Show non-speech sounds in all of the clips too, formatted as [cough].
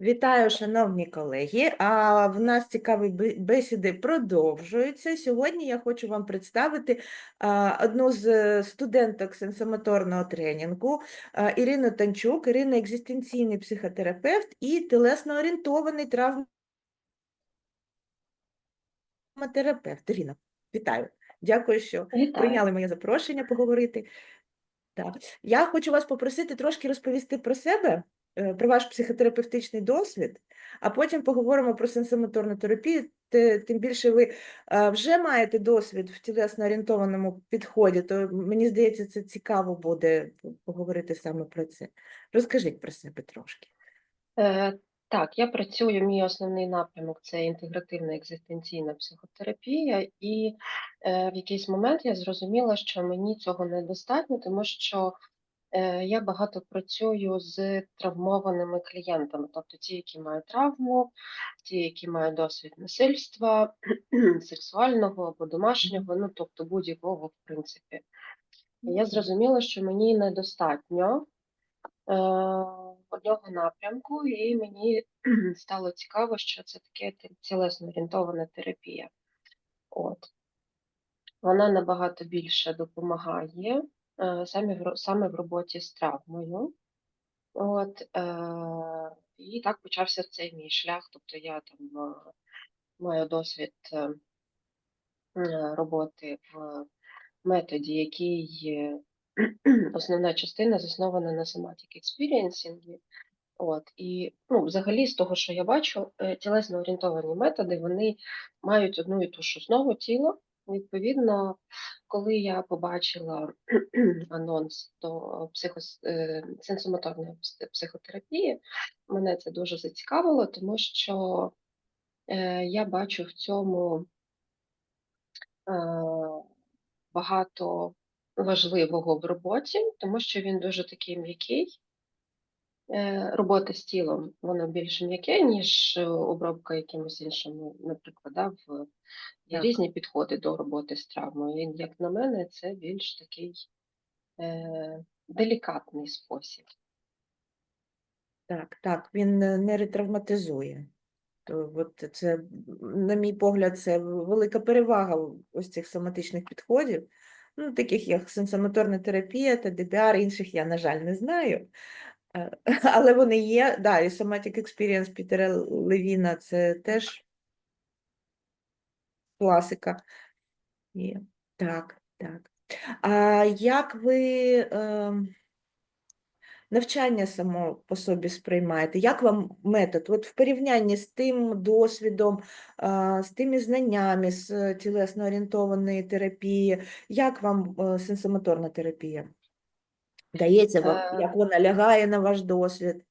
Вітаю, шановні колеги. А в нас цікаві бесіди продовжуються. Сьогодні я хочу вам представити одну з е, студенток сенсомоторного тренінгу Ірину Танчук. Ірина екзистенційний психотерапевт і телесно-орієнтований травматерапевт. Ірина, вітаю. Дякую, що Вітаю. прийняли моє запрошення поговорити. Так. Я хочу вас попросити трошки розповісти про себе, про ваш психотерапевтичний досвід, а потім поговоримо про сенсомоторну терапію. Тим більше ви е, вже маєте досвід в тілесно-орієнтованому підході, то мені здається, це цікаво буде поговорити саме про це. Розкажіть про себе трошки. Е, Так, я працюю, мій основний напрямок це інтегративна екзистенційна психотерапія, і е, в якийсь момент я зрозуміла, що мені цього недостатньо, тому що е, я багато працюю з травмованими клієнтами, тобто ті, які мають травму, ті, які мають досвід насильства, [clears throat] сексуального або домашнього, ну тобто будь-якого, в принципі. Я зрозуміла, що мені недостатньо е, одного напрямку, і мені [clears throat] стало цікаво, що це таке тілесно орієнтована терапія. От. Вона набагато більше допомагає е, в, саме в роботі з травмою. От, е, і так почався цей мій шлях. Тобто я там е, маю досвід роботи в методі, який [clears throat] основна частина заснована на somatic experiencing. От і ну, взагалі, з того, що я бачу, е, тілесно орієнтовані методи вони мають одну і ту ж основу тіло. Відповідно, коли я побачила [clears throat] анонс до психос... е, сенсомоторної психотерапії, мене це дуже зацікавило, тому що е, я бачу в цьому е, багато важливого в роботі, тому що він дуже такий м'який. Е, Робота з тілом, воно більш м'яке, ніж е, обробка якимось іншим, наприклад, да, в Так. різні підходи до роботи з травмою. І, як на мене, це більш такий е, делікатний спосіб. Так, так, він не ретравматизує. То от це, на мій погляд, це велика перевага ось цих соматичних підходів, ну, таких як сенсомоторна терапія та ДБР, інших я, на жаль, не знаю. Е, [laughs] Але вони є, да, і Somatic Experience Пітера Левіна це теж класика. Є. Так, так. А як ви ем, навчання само по собі сприймаєте? Як вам метод? От в порівнянні з тим досвідом, а, з тими знаннями з е, тілесно-орієнтованої терапії, як вам е, сенсомоторна терапія? Дається вам, як вона лягає на ваш досвід?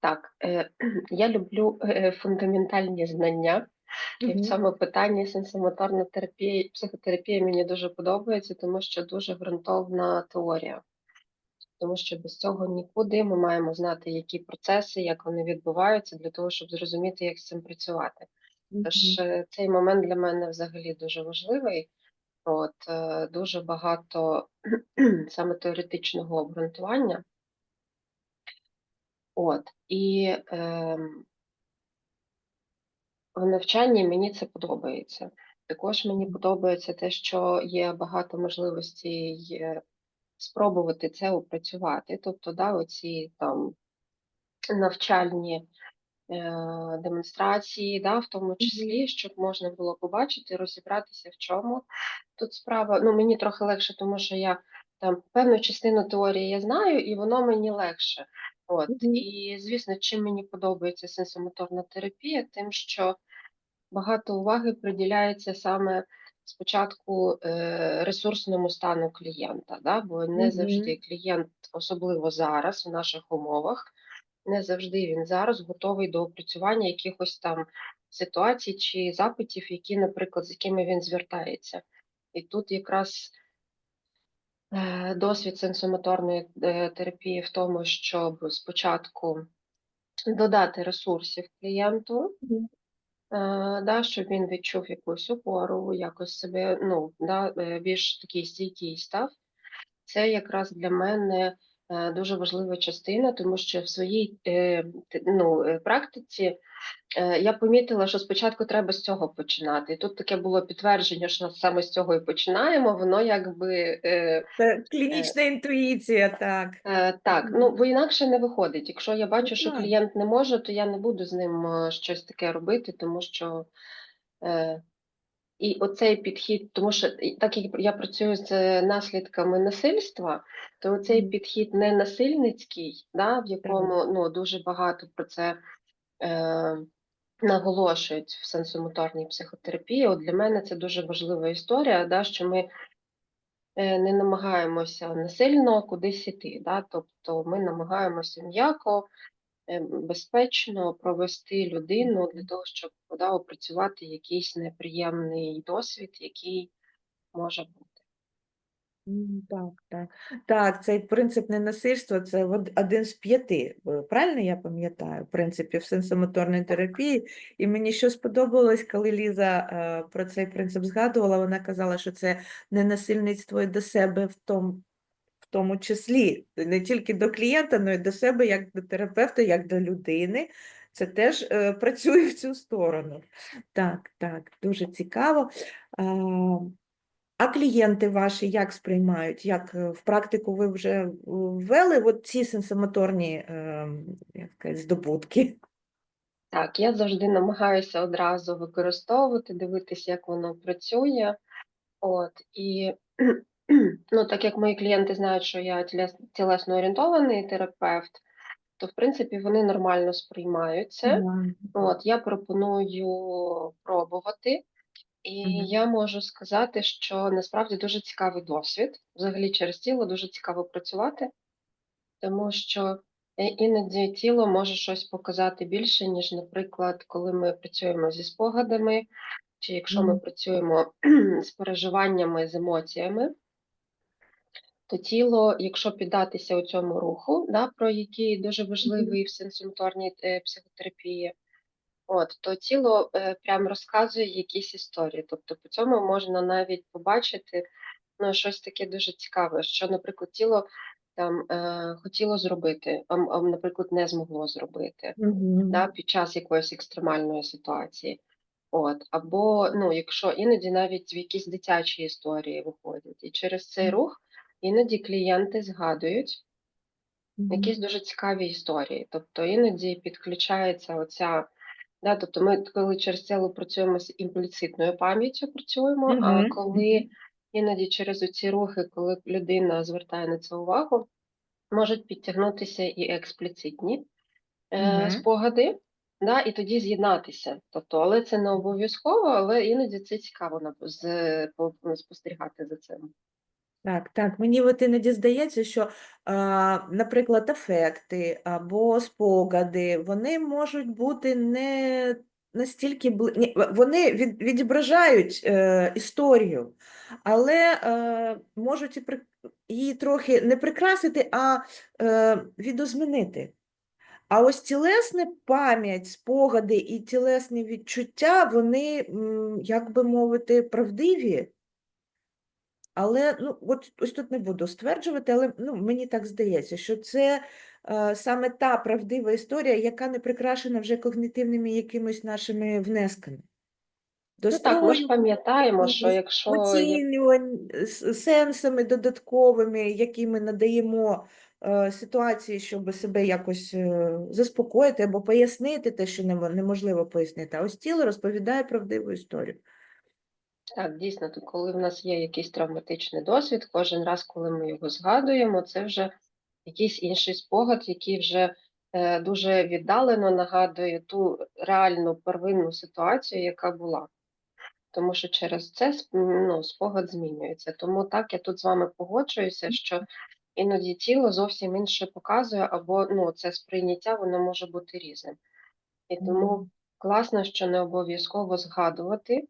Так, е, [clears throat] я люблю е, фундаментальні знання, і в цьому питанні сенсомоторна терапія, психотерапія мені дуже подобається, тому що дуже ґрунтовна теорія. Тому що без цього нікуди ми маємо знати, які процеси, як вони відбуваються, для того, щоб зрозуміти, як з цим працювати. Тож е, цей момент для мене взагалі дуже важливий. От, е, дуже багато [clears throat] саме теоретичного обґрунтування. От, і ем, в навчанні мені це подобається. Також мені подобається те, що є багато можливостей е, спробувати це опрацювати. Тобто, да, оці там навчальні е, демонстрації, да, в тому числі, щоб можна було побачити, розібратися, в чому тут справа. Ну, мені трохи легше, тому що я там певну частину теорії я знаю, і воно мені легше. От. І, звісно, чим мені подобається сенсомоторна терапія, тим, що багато уваги приділяється саме спочатку е, ресурсному стану клієнта, да? бо не завжди клієнт, особливо зараз, в наших умовах, не завжди він зараз готовий до опрацювання якихось там ситуацій чи запитів, які, наприклад, з якими він звертається. І тут якраз е, досвід сенсомоторної е, терапії в тому, щоб спочатку додати ресурсів клієнту, е, да, щоб він відчув якусь опору, якось себе ну, да, більш такий стійкий став. Це якраз для мене дуже важлива частина, тому що в своїй е, ну, е, практиці е, я помітила, що спочатку треба з цього починати. І тут таке було підтвердження, що саме з цього і починаємо. Воно якби е, Це клінічна інтуїція, так. Е, так, ну бо інакше не виходить. Якщо я бачу, що клієнт не може, то я не буду з ним е, щось таке робити, тому що е, і оцей підхід, тому що так як я працюю з наслідками насильства, то Мгм. підхід не насильницький, да, в якому ну дуже багато про це е, наголошують в сенсомоторній психотерапії. От для мене це дуже важлива історія, да, що ми е, не намагаємося насильно кудись іти. Да? Тобто ми намагаємося м'яко, безпечно провести людину для того, щоб да, опрацювати якийсь неприємний досвід, який може бути. Так, так. Так, цей принцип ненасильства це один з п'яти. е, Правильно я пам'ятаю, принципів сенсомоторної терапії. І мені що сподобалось, коли Ліза е, про цей принцип згадувала, вона казала, що це ненасильництво і до себе в тому, тому числі, не тільки до клієнта, але й до себе, як до терапевта, як до людини. Це теж е, працює в цю сторону. Так, так, дуже цікаво. А, а клієнти ваші як сприймають? Як е, в практику ви вже е, ввели от ці сенсомоторні е, здобутки? Так, я завжди намагаюся одразу використовувати, дивитися, як воно працює. От, і [clears throat] ну, так як мої клієнти знають, що я тілес- тілесно орієнтований терапевт, то в принципі вони нормально сприймають це. Ага, От, я пропоную пробувати, і Мгм. я можу сказати, що насправді дуже цікавий досвід. Взагалі через тіло дуже цікаво працювати, тому що е, іноді тіло може щось показати більше, ніж, наприклад, коли ми працюємо зі спогадами, чи якщо ми працюємо [clears throat] з переживаннями, з емоціями. То тіло, якщо піддатися у цьому руху, да, про який дуже важливий в сенсомоторній е, психотерапії, От, то тіло е, прям розказує якісь історії. Тобто по цьому можна навіть побачити ну, щось таке дуже цікаве, що, наприклад, тіло там е, хотіло зробити, а, а, наприклад, не змогло зробити Мгм. да, під час якоїсь екстремальної ситуації. От, або ну, якщо іноді навіть в якісь дитячі історії виходять. І через цей рух іноді клієнти згадують якісь дуже цікаві історії. Тобто іноді підключається оця, да, тобто ми коли через тіло працюємо з імпліцитною пам'яттю, працюємо, а коли іноді через оці рухи, коли людина звертає на це увагу, можуть підтягнутися і експліцитні е, Мгм. спогади, да, і тоді з'єднатися. Тобто, але це не обов'язково, але іноді це цікаво спостерігати за цим. Так, так. Мені от іноді здається, що, наприклад, афекти або спогади, вони можуть бути не настільки бли... Ні, вони від, відображають е, історію, але е, можуть і при... її трохи не прикрасити, а е, відозмінити. А ось тілесна пам'ять, спогади і тілесні відчуття, вони, як би мовити, правдиві. Але ну, от ось тут не буду стверджувати, але ну, мені так здається, що це е, саме та правдива історія, яка не прикрашена вже когнітивними якимись нашими внесками. Ну так, ми ж пам'ятаємо, що якщо оцінювань, сенсами додатковими, які ми надаємо е, ситуації, щоб себе якось е, заспокоїти або пояснити те, що неможливо пояснити. А ось тіло розповідає правдиву історію. Так, дійсно, то коли в нас є якийсь травматичний досвід, кожен раз, коли ми його згадуємо, це вже якийсь інший спогад, який вже е, дуже віддалено нагадує ту реальну первинну ситуацію, яка була. Тому що через це ну, спогад змінюється. Тому так, я тут з вами погоджуюся, що іноді тіло зовсім інше показує, або ну, це сприйняття воно може бути різним. І тому класно, що не обов'язково згадувати.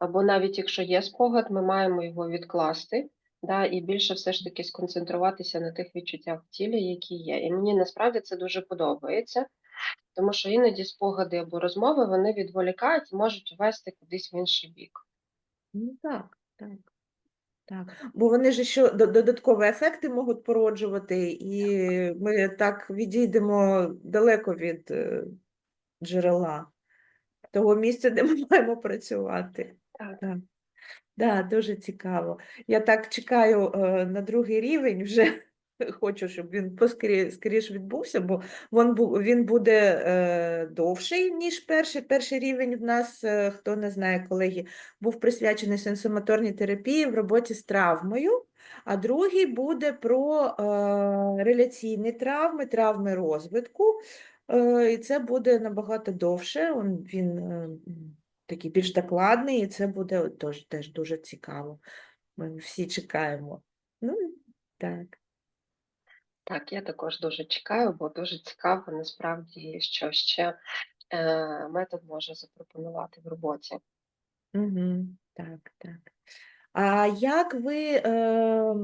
Або навіть якщо є спогад, ми маємо його відкласти, да, і більше все ж таки сконцентруватися на тих відчуттях в тілі, які є. І мені насправді це дуже подобається, тому що іноді спогади або розмови вони відволікають і можуть вести кудись в інший бік. Ну так, так. Так, бо вони ж ще додаткові ефекти можуть породжувати, і ми так відійдемо далеко від е, джерела, того місця, де ми [laughs] маємо працювати. Так. Да, дуже цікаво. Я так чекаю е, на другий рівень вже. [laughs] Хочу, щоб він скоріше відбувся, бо він, він буде е, довший, ніж перший. Перший рівень в нас, е, хто не знає, колеги, був присвячений сенсомоторній терапії в роботі з травмою, а другий буде про е, реляційні травми, травми розвитку. Е, і це буде набагато довше. Он- Він е, такий більш докладний, і це буде теж, теж дуже цікаво. Ми всі чекаємо. Ну, так. Так, я також дуже чекаю, бо дуже цікаво насправді, що ще е, метод може запропонувати в роботі. Угу, так, так. А як ви е,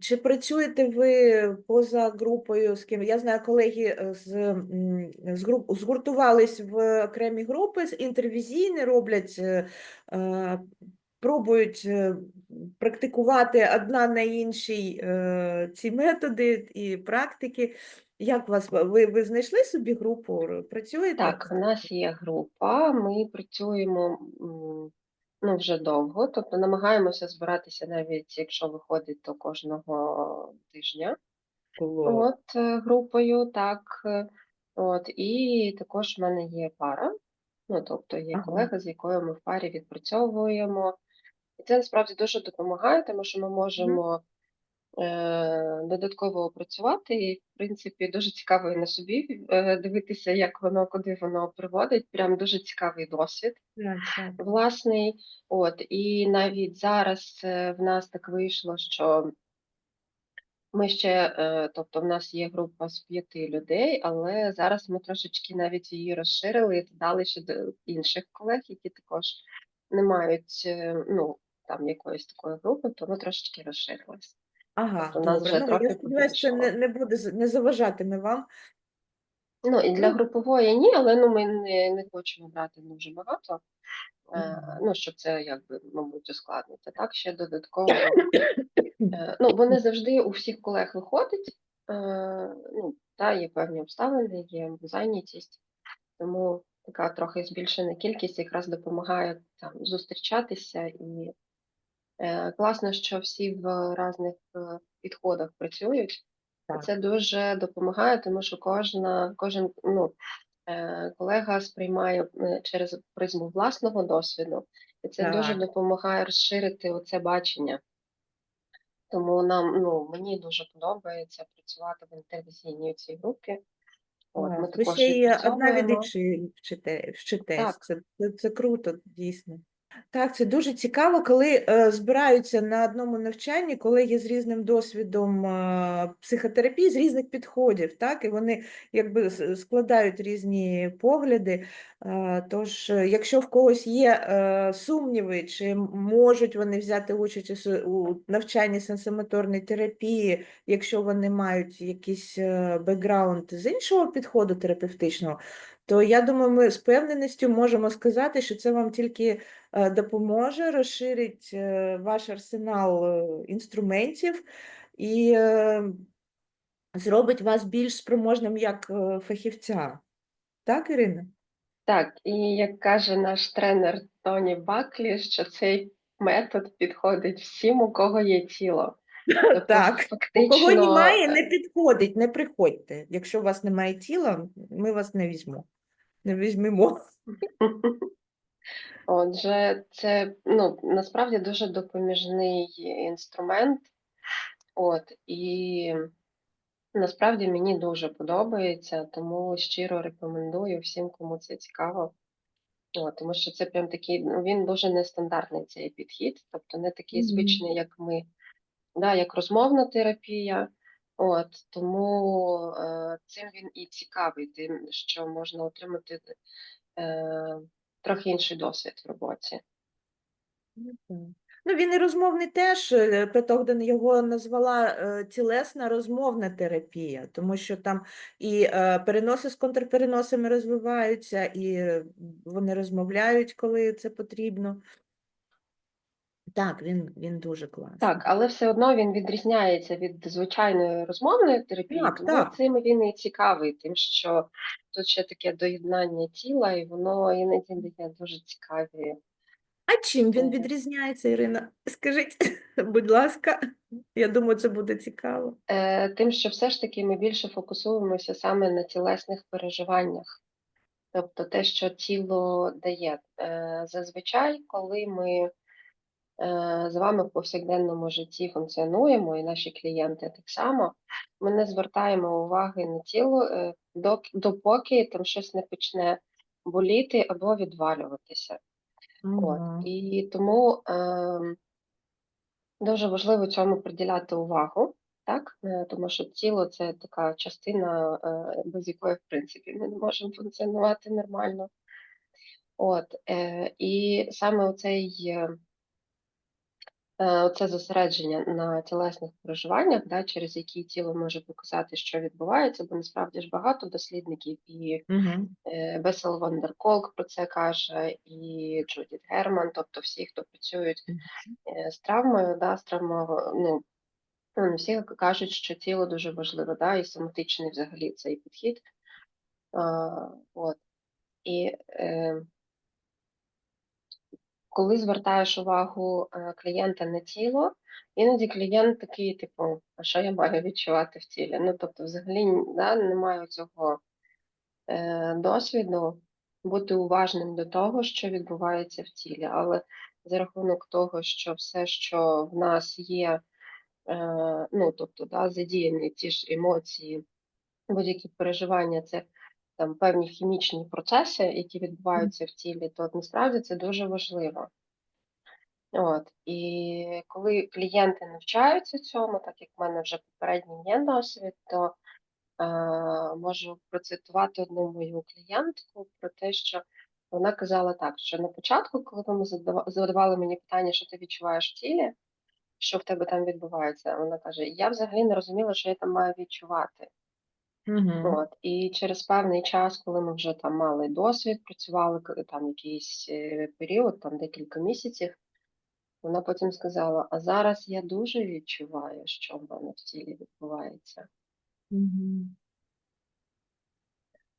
чи працюєте ви поза групою з ким? Я знаю, колеги е, з, з груп, згуртувались в окремі групи, з- інтервізійні роблять, е, е, пробують е, практикувати одна на іншій е, ці методи і практики. Як вас ви, ви знайшли собі групу? Працюєте? Так, у нас є група, ми працюємо ну, вже довго, тобто намагаємося збиратися навіть, якщо виходить, то кожного тижня. Було. От е, групою, так. е, От, і також в мене є пара, ну тобто є Ага. колега, з якою ми в парі відпрацьовуємо. І це насправді дуже допомагає, тому що ми можемо додатково опрацювати. І, в принципі, дуже цікаво і на собі е, дивитися, як воно, куди воно приводить. Прям дуже цікавий досвід так. власний. От, і навіть зараз е, в нас так вийшло, що ми ще, е, тобто в нас є група з п'яти людей, але зараз ми трошечки навіть її розширили і додали ще до інших колег, які також не мають е, ну, там якоїсь такої групи, то ми трошечки розширилися. Ага, Тобто нас добре. вже Ну, трохи я сподіваюся, це не, побільшало. не буде з- не заважатиме вам. Ну і для Ну. групової ні, але ну ми не, не хочемо брати дуже багато. Е, ну, щоб це якби, мабуть, ускладнити. Так, ще додатково. Е, ну, бо не завжди у всіх колег виходить. Е, ну, та, є певні обставини, є зайнятість, тому така трохи збільшена кількість якраз допомагає там зустрічатися і класно, що всі в різних е, підходах працюють. Так. Це дуже допомагає, тому що кожна, кожен ну, е, колега сприймає е, через призму власного досвіду, і це дуже допомагає розширити оце бачення. Тому нам, ну, мені дуже подобається працювати в інтервізійній цій групі. От, ми Ви ще й одна від іншої вчите, вчитесь. Так. Це, це, це круто, дійсно. Так, це дуже цікаво, коли е, збираються на одному навчанні колеги з різним досвідом е, психотерапії, з різних підходів, так, і вони якби складають різні погляди. Е, тож, е, якщо в когось є е, сумніви, чи можуть вони взяти участь у, навчанні сенсомоторної терапії, якщо вони мають якийсь е, бекграунд з іншого підходу терапевтичного, то я думаю, ми з певненістю можемо сказати, що це вам тільки е, допоможе, розширить е, ваш арсенал е, інструментів і зробить вас більш спроможним як фахівця. Так, Ірина? Так, і як каже наш тренер Тоні Баклі, що цей метод підходить всім, у кого є тіло. [laughs] Тобто, Так. У кого немає, не підходить, не приходьте. Якщо у вас немає тіла, ми вас не візьмемо. Не візьмемо. [laughs] Отже, це ну, насправді дуже допоміжний інструмент. От, і насправді мені дуже подобається, тому щиро рекомендую всім, кому це цікаво. От, тому що це прям такий, ну, він дуже нестандартний цей підхід, тобто не такий звичний, як ми, да, як розмовна терапія. От, тому е, цим він і цікавий, тим, що можна отримати е, трохи інший досвід в роботі. Ну. Ну, він і розмовний теж, е, Пет Огден його назвала е, тілесна розмовна терапія, тому що там і е, переноси з контрпереносами розвиваються, і вони розмовляють, коли це потрібно. Так, він, він дуже класний. Так, але все одно він відрізняється від звичайної розмовної терапії, Так, тому так. цим він і цікавий, тим, що тут ще таке доєднання тіла, і воно іноді дає дуже цікаві. А чим він відрізняється, Ірина? Скажіть, [laughs] будь ласка, я думаю, це буде цікаво. Е, Тим, що все ж таки ми більше фокусуємося саме на тілесних переживаннях, тобто те, що тіло дає. Е, Зазвичай, коли ми з вами в повсякденному житті функціонуємо, і наші клієнти так само, ми не звертаємо уваги на тіло, е, допоки там щось не почне боліти або відвалюватися. От. І тому ем, дуже важливо цьому приділяти увагу, так? Е, Тому що тіло це така частина, е, без якої, в принципі, ми не можемо функціонувати нормально. От, е, і саме оцей, е, е, оце зосередження на тілесних переживаннях, да, через які тіло може показати, що відбувається, бо насправді ж багато дослідників і. Е, Бесел Ван дер Колк про це каже, і Джудіт Герман, тобто всі, хто працюють е, з травмою, да, з травмою, ну, вони всі кажуть, що тіло дуже важливе, да, і соматичний взагалі цей підхід. А, от. І е, коли звертаєш увагу е, клієнта на тіло, іноді клієнт такий, типу, а що я маю відчувати в тілі? Ну, тобто, взагалі да, немає цього е, досвіду бути уважним до того, що відбувається в тілі. Але за рахунок того, що все, що в нас є, е, ну тобто да, задіяні ті ж емоції, будь-які переживання, це там певні хімічні процеси, які відбуваються в тілі, то насправді це дуже важливо. От і коли клієнти навчаються цьому, так як в мене вже попередній є досвід, то е, можу процитувати одну мою клієнтку про те, що вона казала так, що на початку, коли ви задавали мені питання, що ти відчуваєш в тілі, що в тебе там відбувається, вона каже: Я взагалі не розуміла, що я там маю відчувати. Мгм. От і через певний час, коли ми вже там мали досвід, працювали к- там якийсь е, період, там декілька місяців. Вона потім сказала: А зараз я дуже відчуваю, що в мене в тілі відбувається. Мгм.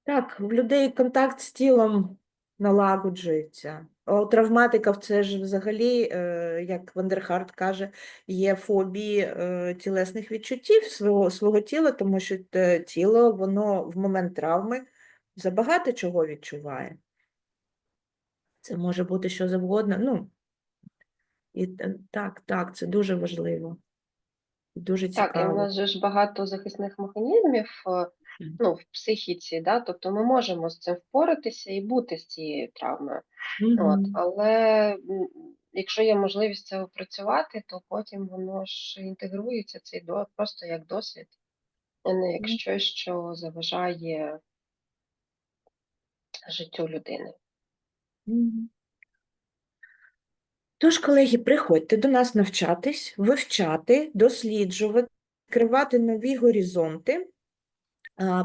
Так, в людей контакт з тілом налагоджується. У травматиків це ж взагалі, е, як Вандерхарт каже, є фобії е, тілесних відчуттів свого, свого тіла, тому що те тіло, воно в момент травми забагато чого відчуває. Це може бути що завгодно. Ну, і так, так, це дуже важливо. Дуже Так, і в нас же ж багато захисних механізмів е. Ну, в психіці, да? тобто ми можемо з цим впоратися і бути з цією травмою. От, але якщо є можливість це опрацювати, то потім воно ж інтегрується цей до просто як досвід, а не як щось, що заважає життю людини. Мгм. Тож, колеги, приходьте до нас навчатись, вивчати, досліджувати, відкривати нові горизонти.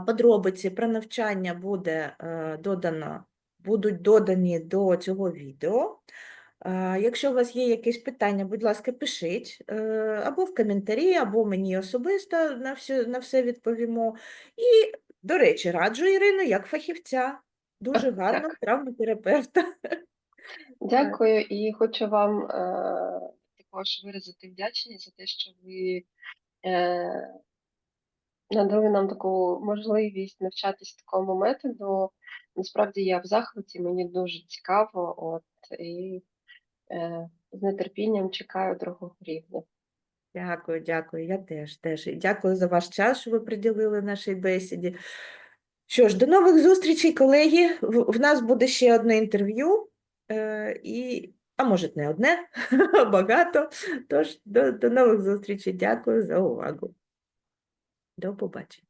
Подробиці про навчання буде е, додано, будуть додані до цього відео. Якщо у вас є якісь питання, будь ласка, пишіть е, або в коментарі, або мені особисто на все, на все відповімо. І, до речі, раджу Ірину як фахівця, дуже гарного травматерапевта. [laughs] Дякую і хочу вам е, також виразити вдячність за те, що ви е, надали нам таку можливість навчатись такому методу. Насправді я в захваті, мені дуже цікаво, от і е, з нетерпінням чекаю другого рівня. Дякую, дякую. Я теж, теж. І дякую за ваш час, що ви приділили нашій бесіді. Що ж, до нових зустрічей, колеги. В, в нас буде ще одне інтерв'ю, е, і, а може, не одне, [laughs] а багато. Тож, до, до нових зустрічей. Дякую за увагу. До побачення.